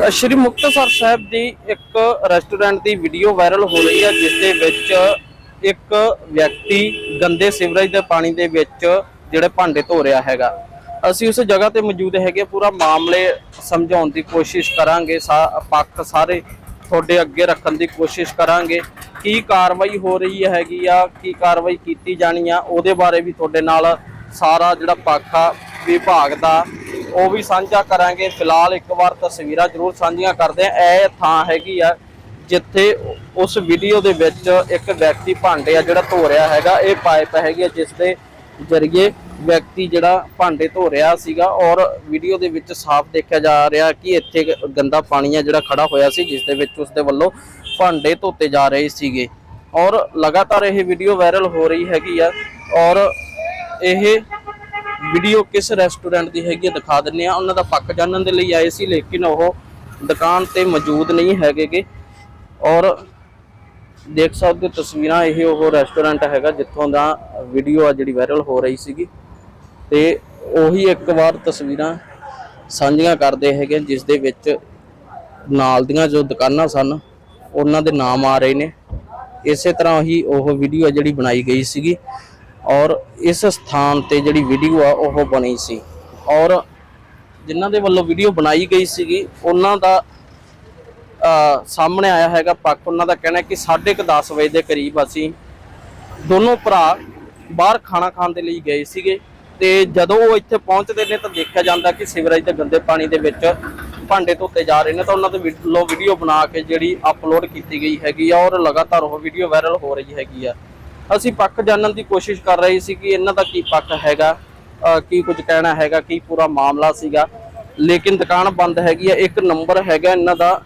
ਸ਼੍ਰੀ ਮੁਕਤਸਰ ਸਾਹਿਬ ਦੀ ਇੱਕ ਰੈਸਟੋਰੈਂਟ ਦੀ video viral ਹੋ ਰਹੀ ਹੈ, ਜਿਸ ਦੇ ਵਿੱਚ ਇੱਕ ਵਿਅਕਤੀ ਗੰਦੇ ਸੀਵਰੇਜ ਦੇ ਪਾਣੀ ਦੇ ਵਿੱਚ ਜਿਹੜੇ ਭਾਂਡੇ ਧੋ ਰਿਹਾ ਹੈਗਾ। ਅਸੀਂ ਉਸ ਜਗ੍ਹਾ ਤੇ ਮੌਜੂਦ ਹੈਗੇ ਪੂਰਾ ਮਾਮਲੇ ਸਮਝਾਉਣ ਦੀ ਕੋਸ਼ਿਸ਼ ਕਰਾਂਗੇ, ਸਾ- ਪੱਖ ਸਾਰੇ ਤੁਹਾਡੇ ਅੱਗੇ ਰੱਖਣ ਦੀ ਕੋਸ਼ਿਸ਼ ਕਰਾਂਗੇ, ਕੀ ਕਾਰਵਾਈ ਹੋ ਰਹੀ ਹੈਗੀ ਆ, ਕੀ ਕਾਰਵਾਈ ਕੀਤੀ ਜਾਣੀ ਆ, ਉਹਦੇ ਬਾਰੇ ਵੀ ਤੁਹਾਡੇ ਨਾਲ ਸਾਰਾ ਜਿਹੜਾ ਪੱਖ ਆ, ਵਿਭਾਗ ਦਾ ਉਹ ਵੀ ਸਾਂਝਾ ਕਰਾਂਗੇ। ਫਿਲਹਾਲ ਇੱਕ ਵਾਰ ਤਸਵੀਰਾਂ ਜ਼ਰੂਰ ਸਾਂਝੀਆਂ ਕਰਦੇ ਆ ਇਹ ਥਾਂ ਹੈਗੀ ਆ ਜਿੱਥੇ ਉਸ ਵੀਡੀਓ ਦੇ ਵਿੱਚ ਇੱਕ ਵਿਅਕਤੀ ਭਾਂਡੇ ਆ ਜਿਹੜਾ ਧੋ ਰਿਹਾ ਹੈਗਾ। ਇਹ ਪਾਈਪ ਹੈਗੀ ਆ ਜਿਸ ਦੇ ਜਰੀਏ ਵਿਅਕਤੀ ਜਿਹੜਾ ਭਾਂਡੇ ਧੋ ਰਿਹਾ ਸੀਗਾ ਔਰ ਵੀਡੀਓ ਦੇ ਵਿੱਚ ਸਾਫ਼ ਦੇਖਿਆ ਜਾ ਰਿਹਾ ਕਿ ਇੱਥੇ ਗੰਦਾ ਪਾਣੀ ਆ ਜਿਹੜਾ ਖੜਾ ਹੋਇਆ ਸੀ, ਜਿਸ ਦੇ ਵਿੱਚ ਉਸ ਦੇ ਵੱਲੋਂ ਭਾਂਡੇ ਧੋਤੇ ਜਾ ਰਹੇ ਸੀਗੇ। ਔਰ ਲਗਾਤਾਰ ਇਹ ਵੀਡੀਓ ਵਾਇਰਲ ਹੋ ਰਹੀ ਹੈਗੀ ਆ ਔਰ ਇਹ ਵੀਡੀਓ ਕਿਸ ਰੈਸਟੋਰੈਂਟ ਦੀ ਹੈਗੀ ਹੈ ਦਿਖਾ ਦਿੰਨੇ ਆ। ਉਹਨਾਂ ਦਾ ਪੱਕ ਜਾਣਨ ਦੇ ਲਈ ਆਏ ਸੀ, ਲੇਕਿਨ ਉਹ ਦੁਕਾਨ ਤੇ ਮੌਜੂਦ ਨਹੀਂ ਹੈਗੇਗੇ। ਔਰ ਦੇਖ ਸਕਦੇ ਹੋ ਤਸਵੀਰਾਂ, ਇਹ ਉਹ ਰੈਸਟੋਰੈਂਟ ਹੈਗਾ ਜਿੱਥੋਂ ਦਾ ਵੀਡੀਓ ਆ ਜਿਹੜੀ ਵਾਇਰਲ ਹੋ ਰਹੀ ਸੀਗੀ। ਤੇ ਉਹੀ ਇੱਕ ਵਾਰ ਤਸਵੀਰਾਂ ਸਾਂਝੀਆਂ ਕਰਦੇ ਹੈਗੇ, ਜਿਸ ਦੇ ਵਿੱਚ ਨਾਲ ਦੀਆਂ ਜੋ ਦੁਕਾਨਾਂ ਸਨ, ਉਹਨਾਂ ਦੇ ਨਾਮ ਆ ਰਹੇ ਨੇ। ਇਸੇ ਤਰ੍ਹਾਂ ਹੀ ਉਹ ਵੀਡੀਓ ਜਿਹੜੀ ਬਣਾਈ ਗਈ ਸੀਗੀ। ਔਰ ਇਸ ਸਥਾਨ ਤੇ ਜਿਹੜੀ ਵੀਡੀਓ ਆ, ਉਹ ਬਣੀ ਸੀ। ਔਰ ਜਿਨ੍ਹਾਂ ਦੇ ਵੱਲੋਂ ਵੀਡੀਓ ਬਣਾਈ ਗਈ ਸੀਗੀ, ਉਹਨਾਂ ਦਾ ਸਾਹਮਣੇ ਆਇਆ ਹੈਗਾ ਪੱਖ, ਉਹਨਾਂ ਦਾ ਕਹਿਣਾ ਹੈ ਕਿ 10:30 ਵਜੇ ਦੇ ਕਰੀਬ ਅਸੀਂ ਦੋਨੋਂ ਭਰਾ ਬਾਹਰ ਖਾਣਾ ਖਾਣ ਦੇ ਲਈ ਗਏ ਸੀਗੇ ਤੇ ਜਦੋਂ ਉਹ ਇੱਥੇ ਪਹੁੰਚਦੇ ਨੇ ਤਾਂ ਦੇਖਿਆ ਜਾਂਦਾ ਕਿ ਸਿਵਰੇਜ ਦੇ ਗੰਦੇ ਪਾਣੀ ਦੇ ਵਿੱਚ ਭਾਂਡੇ ਧੋਤੇ ਜਾ ਰਹੇ ਨੇ ਤਾਂ ਉਹਨਾਂ ਦੇ ਵੱਲੋਂ ਵੀਡੀਓ ਬਣਾ ਕੇ ਜਿਹੜੀ ਅਪਲੋਡ ਕੀਤੀ ਗਈ ਹੈਗੀ ਆ ਔਰ ਲਗਾਤਾਰ ਉਹ ਵੀਡੀਓ ਵਾਇਰਲ ਹੋ ਰਹੀ ਹੈਗੀ ਆ। ਅਸੀਂ ਪੱਖ ਜਾਣਨ ਦੀ ਕੋਸ਼ਿਸ਼ ਕਰ ਰਹੇ ਸੀ ਕਿ ਇਹਨਾਂ ਦਾ ਕੀ ਪੱਖ ਹੈਗਾ ਕੀ ਕੁਝ ਕਹਿਣਾ ਹੈਗਾ ਕੀ ਪੂਰਾ ਮਾਮਲਾ ਸੀਗਾ। ਲੇਕਿਨ ਦੁਕਾਨ ਬੰਦ ਹੈਗੀ ਆ ਇੱਕ ਨੰਬਰ ਹੈਗਾ ਇਹਨਾਂ ਦਾ।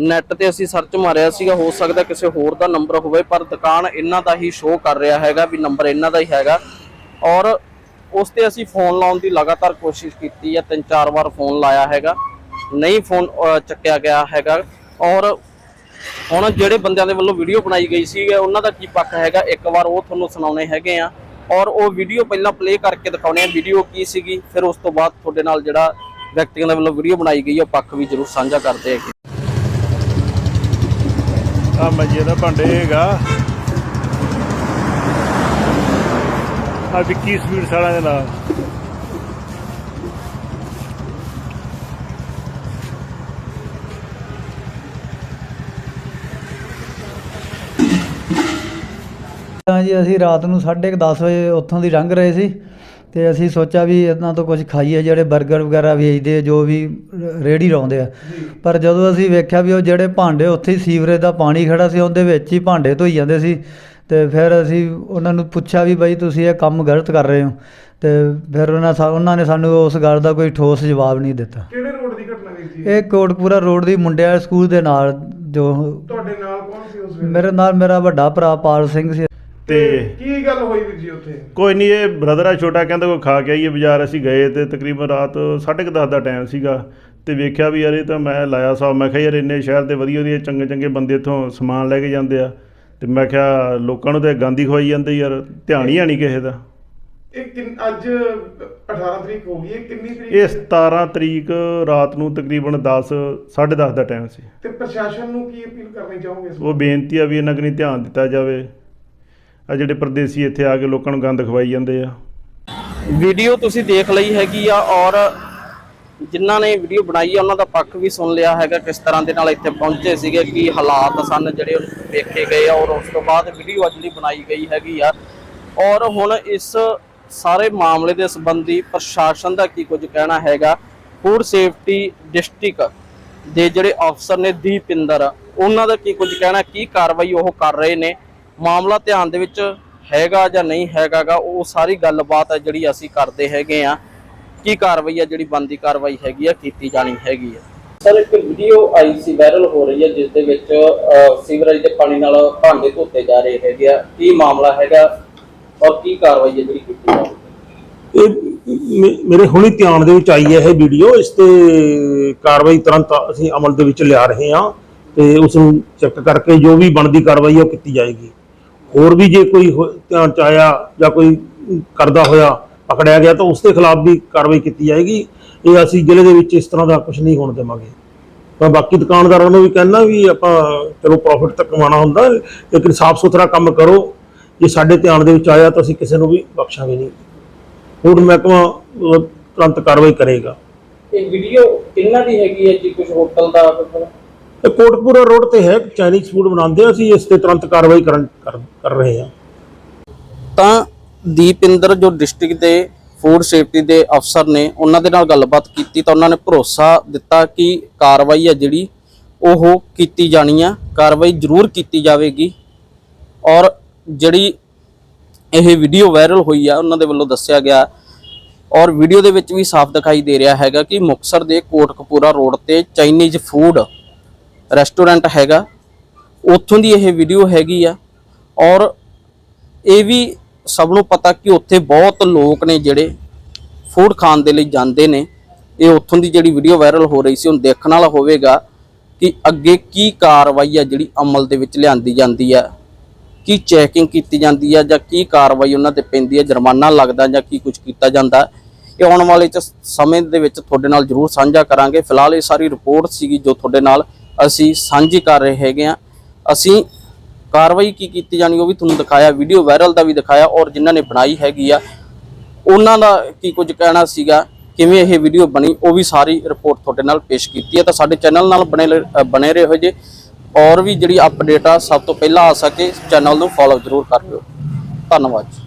ਨੈਟ ਤੇ ਅਸੀਂ ਸਰਚ ਮਾਰਿਆ ਸੀਗਾ ਹੋ ਸਕਦਾ ਕਿਸੇ ਹੋਰ ਦਾ ਨੰਬਰ ਹੋਵੇ ਪਰ ਦੁਕਾਨ ਇਹਨਾਂ ਦਾ ਹੀ ਸ਼ੋਅ ਕਰ ਰਿਹਾ ਹੈਗਾ ਵੀ ਨੰਬਰ ਇਹਨਾਂ ਦਾ ਹੀ ਹੈਗਾ। ਔਰ ਉਸ ਤੇ ਅਸੀਂ ਫੋਨ ਲਾਉਣ ਦੀ ਲਗਾਤਾਰ ਕੋਸ਼ਿਸ਼ ਕੀਤੀ ਹੈ ਤਿੰਨ ਚਾਰ ਵਾਰ ਫੋਨ ਲਾਇਆ ਹੈਗਾ। ਨਹੀਂ ਫੋਨ ਅਹ, ਚੱਕਿਆ ਗਿਆ ਹੈਗਾ। ਔਰ ਹੁਣ ਜਿਹੜੇ ਬੰਦਿਆਂ ਦੇ ਵੱਲੋਂ ਵੀਡੀਓ ਬਣਾਈ ਗਈ ਸੀ, ਉਹਨਾਂ ਦਾ ਕੀ ਪੱਖ ਹੈਗਾ? ਇੱਕ ਵਾਰ ਉਹ ਤੁਹਾਨੂੰ ਸੁਣਾਉਣੇ ਹੈਗੇ ਆ। ਔਰ ਉਹ ਵੀਡੀਓ ਪਹਿਲਾਂ ਪਲੇ ਕਰਕੇ ਦਿਖਾਉਣੇ ਆ ਵੀਡੀਓ ਕੀ ਸੀਗੀ, ਫਿਰ ਉਸ ਤੋਂ ਬਾਅਦ ਤੁਹਾਡੇ ਨਾਲ ਜਿਹੜਾ ਵਿਅਕਤੀਆਂ ਦੇ ਵੱਲੋਂ ਵੀਡੀਓ ਬਣਾਈ ਗਈ ਉਹ ਪੱਖ ਵੀ ਜ਼ਰੂਰ ਸਾਂਝਾ ਕਰਦੇ ਹੈਗੇ। ਆ ਮੰਜੇ ਦਾ ਭਾਂਡੇ ਹੈਗਾ। ਆ ਵਿੱਕੀ ਸਵੀਟਸ ਵਾਲਿਆਂ ਦੇ ਨਾਲ। ਤਾਂ ਜੀ ਅਸੀਂ ਰਾਤ ਨੂੰ 10:30 ਵਜੇ ਉੱਥੋਂ ਦੀ ਲੰਘ ਰਹੇ ਸੀ ਤੇ ਅਸੀਂ ਸੋਚਿਆ ਵੀ ਇਹਨਾਂ ਤੋਂ ਕੁਝ ਖਾਈਏ ਜਿਹੜੇ 버ਗਰ ਵਗੈਰਾ ਵੇਚਦੇ ਜੋ ਵੀ ਰੇੜੀ ਲਾਉਂਦੇ ਆ। ਪਰ ਜਦੋਂ ਅਸੀਂ ਵੇਖਿਆ ਵੀ ਉਹ ਜਿਹੜੇ ਭਾਂਡੇ ਉੱਥੇ ਹੀ ਸੀਵਰੇਜ ਦਾ ਪਾਣੀ ਖੜਾ ਸੀ ਉਹਦੇ ਵਿੱਚ ਹੀ ਭਾਂਡੇ ਧੋਈ ਜਾਂਦੇ ਸੀ। ਤੇ ਫਿਰ ਅਸੀਂ ਉਹਨਾਂ ਨੂੰ ਪੁੱਛਿਆ ਵੀ ਬਾਈ ਤੁਸੀਂ ਇਹ ਕੰਮ ਗਲਤ ਕਰ ਰਹੇ ਹੋ। ਤੇ ਫਿਰ ਉਹਨਾਂ ਉਹਨਾਂ ਨੇ ਸਾਨੂੰ ਉਸ ਗੱਲ ਦਾ ਕੋਈ ਠੋਸ ਜਵਾਬ ਨਹੀਂ ਦਿੱਤਾ। ਕਿਹੜੇ ਰੋਡ ਦੀ ਘਟਨਾ ਗਈ ਸੀ? ਇਹ ਕੋਟਪੂਰਾ ਰੋਡ ਦੀ ਮੁੰਡਿਆਂ ਸਕੂਲ ਦੇ ਨਾਲ ਜੋ ਤੁਹਾਡੇ ਨਾਲ ਕੌਣ ਸੀ ਉਸ ਵੇਲੇ? ਮੇਰੇ ਨਾਲ ਮੇਰਾ ਵੱਡਾ ਭਰਾ ਪਾਲ ਸਿੰਘ ਸੀ। ਤੇ ਕੀ ਗੱਲ ਹੋਈ ਵੀਰ ਜੀ ਉੱਥੇ? ਕੋਈ ਨਹੀਂ ਇਹ ਬ੍ਰਦਰ ਆ ਛੋਟਾ ਕਹਿੰਦਾ ਕੋਈ ਖਾ ਕੇ ਆਈਏ ਬਾਜ਼ਾਰ ਅਸੀਂ ਗਏ ਤੇ ਤਕਰੀਬਨ ਰਾਤ 10:30 ਦਾ ਟਾਈਮ ਸੀਗਾ ਤੇ ਵੇਖਿਆ ਵੀ ਯਾਰ ਇਹ ਤਾਂ ਮੈਂ ਲਾਇਆ ਸਾ ਮੈਂ ਕਿਹਾ ਯਾਰ ਇੰਨੇ ਸ਼ਹਿਰ ਦੇ ਵਧੀਆ ਵਧੀਆ ਚੰਗੇ ਚੰਗੇ ਬੰਦੇ ਇੱਥੋਂ ਸਮਾਨ ਲੈ ਕੇ ਜਾਂਦੇ ਆ। ਤੇ ਮੈਂ ਕਿਹਾ ਲੋਕਾਂ ਨੂੰ ਤੇ ਗਾਂਦੀ ਖਵਾਈ ਜਾਂਦੇ ਯਾਰ ਧਿਆਨ ਹੀ ਨਹੀਂ ਕਿਸੇ ਦਾ। ਇਹ ਕਿੰਨ ਅੱਜ 18 ਤਰੀਕ ਹੋ ਗਈ ਹੈ ਕਿੰਨੀ ਤਰੀਕ ਇਹ 17 ਤਰੀਕ ਰਾਤ ਨੂੰ ਤਕਰੀਬਨ 10 10:30 ਦਾ ਟਾਈਮ ਸੀ। ਤੇ ਪ੍ਰਸ਼ਾਸਨ ਨੂੰ ਕੀ ਅਪੀਲ ਕਰਨੀ ਚਾਹੋਗੇ ਉਹ ਬੇਨਤੀ ਆ ਵੀ ਇਹਨਾਂ ਕਨੀ ਧਿਆਨ ਦਿੱਤਾ ਜਾਵੇ। ਆ ਜਿਹੜੇ ਪਰਦੇਸੀ ਇੱਥੇ ਆ ਕੇ ਲੋਕਾਂ ਨੂੰ ਗੰਦ ਖਵਾਈ ਜਾਂਦੇ ਆ। ਵੀਡੀਓ ਤੁਸੀਂ ਦੇਖ ਲਈ ਹੈਗੀ ਆ ਔਰ ਜਿਨ੍ਹਾਂ ਨੇ ਵੀਡੀਓ ਬਣਾਈ ਆ, ਉਹਨਾਂ ਦਾ ਪੱਖ ਵੀ ਸੁਣ ਲਿਆ ਹੈਗਾ ਕਿਸ ਤਰ੍ਹਾਂ ਦੇ ਨਾਲ ਇੱਥੇ ਪਹੁੰਚੇ ਸੀਗੇ, ਕੀ ਹਾਲਾਤ ਸਨ ਜਿਹੜੇ ਵੇਖੇ ਗਏ ਆ ਔਰ ਉਸ ਤੋਂ ਬਾਅਦ ਵੀਡੀਓ ਆ ਜਿਹੜੀ ਬਣਾਈ ਗਈ ਹੈਗੀ ਆ। ਔਰ ਹੁਣ ਇਸ ਸਾਰੇ ਮਾਮਲੇ ਦੇ ਸੰਬੰਧੀ ਪ੍ਰਸ਼ਾਸਨ ਦਾ ਕੀ ਕੁਝ ਕਹਿਣਾ ਹੈਗਾ, ਫੂਡ ਸੇਫਟੀ ਡਿਸਟ੍ਰਿਕਟ ਦੇ ਜਿਹੜੇ ਅਫਸਰ ਨੇ ਦੀਪਿੰਦਰ, ਉਹਨਾਂ ਦਾ ਕੀ ਕੁਝ ਕਹਿਣਾ, ਕੀ ਕਾਰਵਾਈ ਉਹ ਕਰ ਰਹੇ ਨੇ? ਮਾਮਲਾ ਧਿਆਨ ਦੇ ਵਿੱਚ ਹੈਗਾ ਜਾਂ ਨਹੀਂ ਹੈਗਾਗਾ ਉਹ ਸਾਰੀ ਗੱਲਬਾਤ ਹੈ ਜਿਹੜੀ ਅਸੀਂ ਕਰਦੇ ਹੈਗੇ ਆ ਕੀ ਕਾਰਵਾਈ ਆ ਜਿਹੜੀ ਬੰਦੀ ਕਾਰਵਾਈ ਹੈਗੀ ਆ ਕੀਤੀ ਜਾਣੀ ਹੈਗੀ ਆ ਸਰ ਇੱਕ ਵੀਡੀਓ ਆਈ ਸੀ ਵਾਇਰਲ ਹੋ ਰਹੀ ਹੈ ਜਿਸ ਦੇ ਵਿੱਚ ਸੀਵਰੇਜ ਦੇ ਪਾਣੀ ਨਾਲ ਭਾਂਡੇ ਧੋਤੇ ਜਾ ਰਹੇ ਹੈਗੇ ਆ। ਕੀ ਮਾਮਲਾ ਹੈਗਾ ਔਰ ਕੀ ਕਾਰਵਾਈ ਹੈ ਜਿਹੜੀ ਕੀਤੀ ਜਾਵੇ ਇਹ ਮੇਰੇ ਹੁਣੀ ਧਿਆਨ ਦੇ ਵਿੱਚ ਆਈ ਹੈ ਇਹ ਵੀਡੀਓ। ਇਸ ਤੇ ਕਾਰਵਾਈ ਤੁਰੰਤ ਅਸੀਂ ਅਮਲ ਦੇ ਵਿੱਚ ਲਿਆ ਰਹੇ ਹਾਂ ਤੇ ਉਸ ਨੂੰ ਚੈੱਕ ਕਰਕੇ ਜੋ ਵੀ ਬਣਦੀ ਕਾਰਵਾਈ ਹੈ ਉਹ ਕੀਤੀ ਜਾਏਗੀ। ਹੋਰ ਵੀ ਜੇ ਕੋਈ ਧਿਆਨ ਚ ਆਇਆ ਜਾਂ ਕੋਈ ਕਰਦਾ ਹੋਇਆ ਪਕੜਿਆ ਗਿਆ ਤਾਂ ਉਸ ਦੇ ਖਿਲਾਫ ਵੀ ਕਾਰਵਾਈ ਕੀਤੀ ਜਾਏਗੀ। ਇਹ ਅਸੀਂ ਜ਼ਿਲ੍ਹੇ ਦੇ ਵਿੱਚ ਇਸ ਤਰ੍ਹਾਂ ਦਾ ਕੁਝ ਨਹੀਂ ਹੋਣ ਦੇਵਾਂਗੇ। ਮੈਂ ਬਾਕੀ ਦੁਕਾਨਦਾਰਾਂ ਨੂੰ ਵੀ ਕਹਿੰਦਾ ਵੀ ਆਪਾਂ ਚਲੋ ਪ੍ਰੋਫਿਟ ਤਾਂ ਕਮਾਉਣਾ ਹੁੰਦਾ, ਲੇਕਿਨ ਸਾਫ਼ ਸੁਥਰਾ ਕੰਮ ਕਰੋ। ਜੇ ਸਾਡੇ ਧਿਆਨ ਦੇ ਵਿੱਚ ਆਇਆ ਤਾਂ ਅਸੀਂ ਕਿਸੇ ਨੂੰ ਵੀ ਬਖਸ਼ਾਂਗੇ ਨਹੀਂ। ਫੂਡ ਮਹਿਕਮਾ ਤੁਰੰਤ ਕਾਰਵਾਈ ਕਰੇਗਾ। ਇਹ ਵੀਡੀਓ ਕਿੰਨਾ ਦੀ ਹੈਗੀ ਹੈ ਜੀ? ਕੁਝ ਹੋਟਲ ਦਾ ਇਹ ਕੋਟਪੂਰਾ ਰੋਡ ਤੇ ਹੈ ਚਾਈਨੀਜ਼ ਫੂਡ ਬਣਾਉਂਦੇ ਆ ਅਸੀਂ, ਇਸ ਤੇ ਤੁਰੰਤ ਕਾਰਵਾਈ ਕਰਨ ਕਰ ਕਰ ਰਹੇ ਹਾਂ ਤਾਂ ਦੀਪਿੰਦਰ, ਜੋ ਡਿਸਟ੍ਰਿਕਟ ਦੇ ਫੂਡ ਸੇਫਟੀ ਦੇ ਅਫਸਰ ਨੇ, ਉਹਨਾਂ ਦੇ ਨਾਲ ਗੱਲਬਾਤ ਕੀਤੀ ਤਾਂ ਉਹਨਾਂ ਨੇ ਭਰੋਸਾ ਦਿੱਤਾ ਕਿ ਕਾਰਵਾਈ ਹੈ ਜਿਹੜੀ, ਉਹ ਕੀਤੀ ਜਾਣੀ ਆ, ਕਾਰਵਾਈ ਜ਼ਰੂਰ ਕੀਤੀ ਜਾਵੇਗੀ। ਔਰ ਜਿਹੜੀ ਇਹ ਵੀਡੀਓ ਵਾਇਰਲ ਹੋਈ ਆ, ਉਹਨਾਂ ਦੇ ਵੱਲੋਂ ਦੱਸਿਆ ਗਿਆ। ਔਰ ਵੀਡੀਓ ਦੇ ਵਿੱਚ ਵੀ ਸਾਫ਼ ਦਿਖਾਈ ਦੇ ਰਿਹਾ ਹੈਗਾ ਕਿ ਮੁਕਸਰ ਦੇ ਕੋਟਕਪੂਰਾ ਰੋਡ ਤੇ ਚਾਈਨੀਜ਼ ਫੂਡ ਰੈਸਟੋਰੈਂਟ ਹੈਗਾ, ਉੱਥੋਂ ਦੀ ਇਹ ਵੀਡੀਓ ਹੈਗੀ ਆ। ਔਰ ਇਹ ਵੀ ਸਭ ਨੂੰ ਪਤਾ ਕਿ ਉੱਥੇ ਬਹੁਤ ਲੋਕ ਨੇ ਜਿਹੜੇ ਫੂਡ ਖਾਣ ਦੇ ਲਈ ਜਾਂਦੇ ਨੇ। ਇਹ ਉੱਥੋਂ ਦੀ ਜਿਹੜੀ ਵੀਡੀਓ ਵਾਇਰਲ ਹੋ ਰਹੀ ਸੀ, ਹੁਣ ਦੇਖਣ ਵਾਲਾ ਹੋਵੇਗਾ ਕਿ ਅੱਗੇ ਕੀ ਕਾਰਵਾਈ ਆ ਜਿਹੜੀ ਅਮਲ ਦੇ ਵਿੱਚ ਲਿਆਂਦੀ ਜਾਂਦੀ ਆ। ਕੀ ਚੈਕਿੰਗ ਕੀਤੀ ਜਾਂਦੀ ਆ ਜਾਂ ਕੀ ਕਾਰਵਾਈ ਉਹਨਾਂ ਤੇ ਪੈਂਦੀ ਆ, ਜੁਰਮਾਨਾ ਲੱਗਦਾ ਜਾਂ ਕੀ ਕੁਝ ਕੀਤਾ ਜਾਂਦਾ। ਇਹ ਆਉਣ ਵਾਲੇ ਸਮੇਂ ਦੇ ਵਿੱਚ ਤੁਹਾਡੇ ਨਾਲ ਜਰੂਰ ਸਾਂਝਾ ਕਰਾਂਗੇ। ਫਿਲਹਾਲ ਇਹ ਸਾਰੀ ਰਿਪੋਰਟ ਸੀਗੀ ਜੋ ਤੁਹਾਡੇ ਨਾਲ ਅਸੀਂ ਸਾਂਝੀ ਕਰ ਰਹੇ ਹੈਗੇ ਆ ਅਸੀਂ ਕਾਰਵਾਈ ਕੀ ਕੀਤੀ ਜਾਣੀ ਉਹ ਵੀ ਤੁਹਾਨੂੰ ਦਿਖਾਇਆ ਵੀਡੀਓ ਵਾਇਰਲ ਦਾ ਵੀ ਦਿਖਾਇਆ ਔਰ ਜਿਨ੍ਹਾਂ ਨੇ ਬਣਾਈ ਹੈਗੀ ਆ ਉਹਨਾਂ ਦਾ ਕੀ ਕੁਝ ਕਹਿਣਾ ਸੀਗਾ ਕਿਵੇਂ ਇਹ ਵੀਡੀਓ ਬਣੀ ਉਹ ਵੀ ਸਾਰੀ ਰਿਪੋਰਟ ਤੁਹਾਡੇ ਨਾਲ ਪੇਸ਼ ਕੀਤੀ ਹੈ। ਤਾਂ ਸਾਡੇ ਚੈਨਲ ਨਾਲ ਬਣੇ ਲ- ਅ, ਬਣੇ ਰਹੋ ਜੇ ਔਰ ਵੀ ਜਿਹੜੀ ਅਪਡੇਟ ਆ ਸਭ ਤੋਂ ਪਹਿਲਾਂ ਆ ਸਕੇ ਚੈਨਲ ਨੂੰ ਫੋਲੋ ਜ਼ਰੂਰ ਕਰ ਲਿਓ ਧੰਨਵਾਦ ਜੀ।